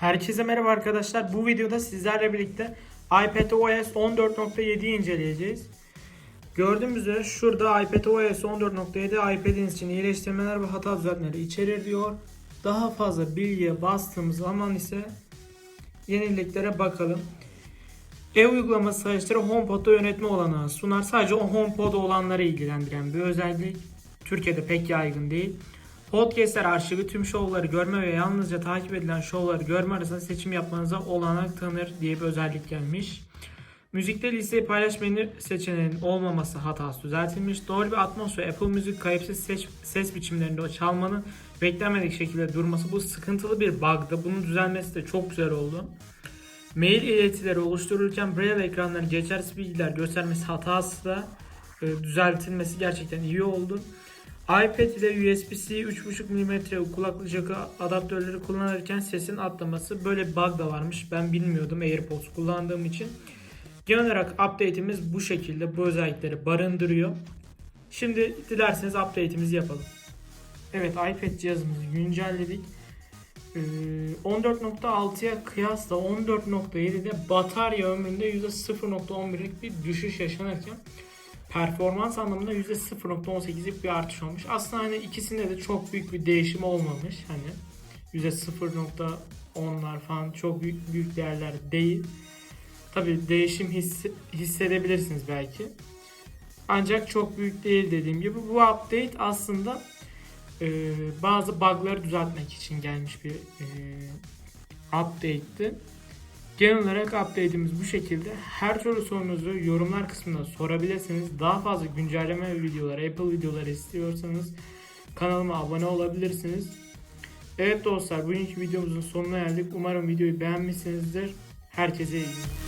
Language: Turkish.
Herkese merhaba arkadaşlar. Bu videoda sizlerle birlikte iPadOS 14.7'yi inceleyeceğiz. Gördüğümüz üzere şurada iPadOS 14.7 iPad'iniz için iyileştirmeler ve hata düzeltmeleri içerir diyor. Daha fazla bilgiye bastığımız zaman ise yeniliklere bakalım. Ev uygulaması sayıştırı HomePod'da yönetme olanağı sunar. Sadece o HomePod'da olanları ilgilendiren bir özellik. Türkiye'de pek yaygın değil. Podcastler arşivi tüm şovları görme ve yalnızca takip edilen şovları görme arasında seçim yapmanıza olanak tanır diye bir özellik gelmiş. Müzikte listeyi paylaş menü seçeneğinin olmaması hatası düzeltilmiş. Bir Atmos ve Apple Müzik kayıpsız ses, ses biçimlerinde çalmanın beklenmedik şekilde durması bu sıkıntılı bir bug'dı. Bunun düzelmesi de çok güzel oldu. Mail iletileri oluştururken Braille ekranları geçersiz bilgiler göstermesi hatası da e, düzeltilmesi gerçekten iyi oldu. iPad ile USB-C 3.5 mm kulaklık jackı adaptörleri kullanırken sesin atlaması böyle bir bug da varmış. Ben bilmiyordum AirPods kullandığım için. Genel olarak update'imiz bu şekilde bu özellikleri barındırıyor. Şimdi dilerseniz update'imizi yapalım. Evet iPad cihazımızı güncelledik. Ee, 14.6'ya kıyasla 14.7'de batarya ömründe %0.11'lik bir düşüş yaşanırken performans anlamında %0.18'lik bir artış olmuş. Aslında hani ikisinde de çok büyük bir değişim olmamış. Hani %0.10'lar falan çok büyük, büyük değerler değil. Tabi değişim hisse- hissedebilirsiniz belki. Ancak çok büyük değil dediğim gibi. Bu update aslında e, bazı bug'ları düzeltmek için gelmiş bir e, update'ti. Genel olarak update'imiz bu şekilde. Her türlü sorunuzu yorumlar kısmında sorabilirsiniz. Daha fazla güncelleme videoları, Apple videoları istiyorsanız kanalıma abone olabilirsiniz. Evet dostlar bugünkü videomuzun sonuna geldik. Umarım videoyu beğenmişsinizdir. Herkese iyi günler.